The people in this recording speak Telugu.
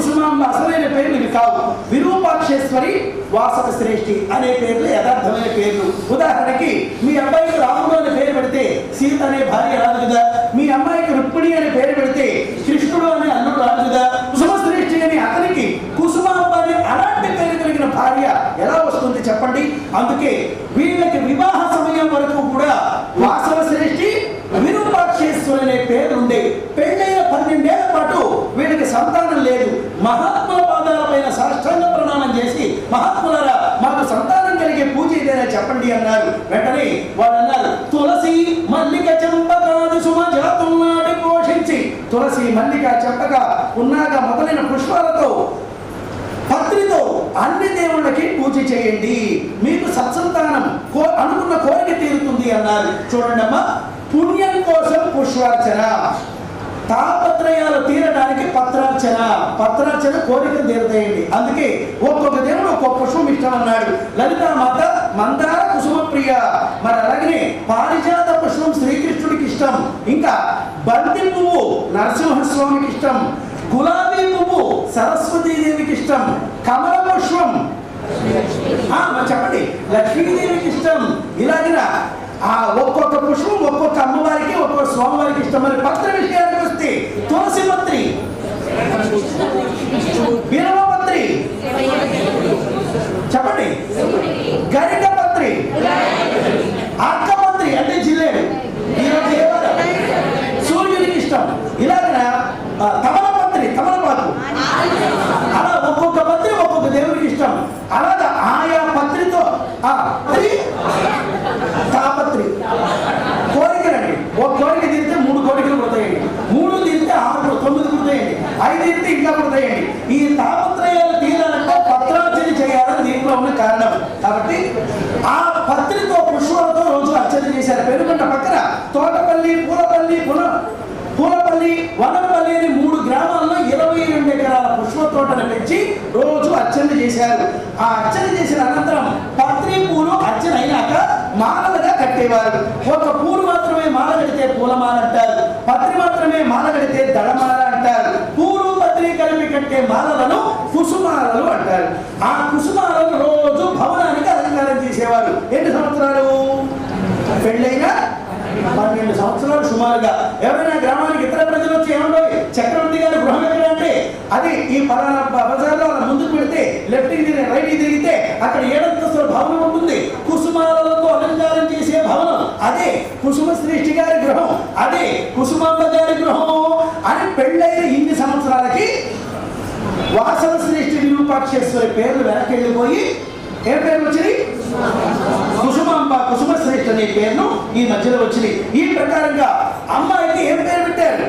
కుసుమాంబ అసలైన పేర్లు ఇవి కావు విరూపాక్షేశ్వరి వాసవ శ్రేష్ఠి అనే పేర్లు యథార్థమైన పేర్లు. ఉదాహరణకి మీ అబ్బాయికి రాముడు అనే పేరు పెడితే సీత అనే భార్య రాదు కదా మీ అమ్మాయికి రుక్మిణి అనే పేరు పెడితే కృష్ణుడు అనే అల్లుడు రాదు కదా కుసుమ శ్రేష్ఠి అని అతనికి కుసుమాంబ అనే అలాంటి పేరు కలిగిన భార్య ఎలా వస్తుంది చెప్పండి? అందుకే వీళ్ళకి వివాహ సమయం వరకు కూడా వాసవ శ్రేష్ఠి విరూపాక్షేశ్వరి అనే పేరు ఉండే పెళ్ళైన పన్నెండేళ్ళ పాటు వీళ్ళకి సంతానం లేదు. మహాత్ముల పాదాలపైన సాష్టాంగ ప్రణామం చేసి మహాత్ములరా మాకు సంతానం కలిగే పూజ ఏదైనా చెప్పండి అన్నారు. వెంటనే వాళ్ళు అన్నారు తులసి మల్లిక చెంపకాదు సుమ జాతం నాటి పోషించి. తులసి మల్లిక చెంపక ఉన్నాక మొదలైన పుష్పాలతో పత్రితో అన్ని దేవుళ్ళకి పూజ చేయండి. మీకు సత్సంతానం కో అనుకున్న కోరిక తీరుతుంది అన్నారు. చూడండి అమ్మా పుణ్యం కోసం పుష్పార్చన. తాపత్రయాలు తీరడానికి పత్రార్చన. పత్రార్చన కోరికలు తీరుతాయండి అందుకే ఒక్కొక్క దేవుడు ఒక్కొక్క పుష్పం ఇష్టం అన్నాడు లలిత మాత మందార కుసుమ ప్రియ మరి అలాగనే పారిజాత పుష్పం శ్రీకృష్ణుడికి ఇష్టం. ఇంకా బంతి పువ్వు నరసింహస్వామికి ఇష్టం. గులాబీ పువ్వు సరస్వతీదేవికి ఇష్టం. కమల పుష్పం. చెప్పండి. లక్ష్మీదేవికి ఇష్టం. ఇలాగిన ఆ ఒక్కొక్క పుష్పం ఒక్కొక్క అమ్మవారికి ఒక్కొక్క స్వామివారికి ఇష్టం మరి పత్ర విషయానికి వస్తే తులసి పత్రి బిరవ పత్రి చెప్పండి గరిక పత్రి అంటే జిల్లేడు. ఈరోజు ఏమన్నా సూర్యుడికి సూర్యునికి ఇష్టం. ఇలాగన? ఆ, తమలపత్రి తమలపాకు అలా ఒక్కొక్క మంత్రి ఒక్కొక్క దేవుడికి ఇష్టం. అలాగా ఆయా పత్రితో తాపత్రి కోరికలండి ఒక కోరిక తీరితే మూడు కోరికలు పుడతాయండి. మూడు తీరితే ఆరు తొమ్మిది పుడతాయండి. ఐదు తీరితే ఇంకా పుడతాయండి. ఈ తాప చేశారు. పెనుగొండ పక్కన తోటపల్లి పూలపల్లి పున పూలపల్లి వనపల్లి అని మూడు గ్రామాల్లో ఇరవై రెండు ఎకరాల పుష్ప తోటను పెంచి రోజు అర్చన చేశారు. ఆ అర్చన చేసిన అనంతరం పత్రి పూలు అర్చన అయినాక మాలలుగా కట్టేవారు. ఒక పూలు మాత్రమే మాల కడితే పూలమాల అంటారు. పత్రి మాత్రమే మాల కడితే దళమాల అంటారు. పూలు పత్రి కలిపి కట్టే మాలలను కుసుమాలలు అంటారు. ఆ కుసుమాలను రోజు భవనానికి అలంకారం చేసేవారు. ఎన్ని సంవత్సరాలు పెళ్ళైన పన్నెండు సంవత్సరాలు సుమారుగా. ఎవరైనా గ్రామానికి ఇతర ప్రజలు వచ్చి ఏమన్నా చక్రవర్తి గారి గృహం ఎక్కడంటే అది ఈ పలానా బజార్లో అలా ముందుకు పెడితే లెఫ్ట్ తిరిగి రైట్ తిరిగితే అక్కడ ఏడంతస్తుల భవనం ఉంటుంది. కుసుమాలతో అలంకారం చేసే భవనం. అదే కుసుమ శ్రేష్ఠి గారి గృహం. అదే కుసుమాంబ గారి గృహం అని పెళ్ళైన ఇన్ని సంవత్సరాలకి వాసవ శ్రేష్ఠి విరూపాక్షేశ్వరి పేర్లు వెనక్కి వెళ్ళిపోయి ఏ పేర్లు వచ్చినాయి? కుసుమాంబ కుసుమ శ్రేష్ఠ అనే పేర్లు ఈ మధ్యలో వచ్చింది. ఈ ప్రకారంగా అమ్మాయికి ఏం పేరు పెట్టారు?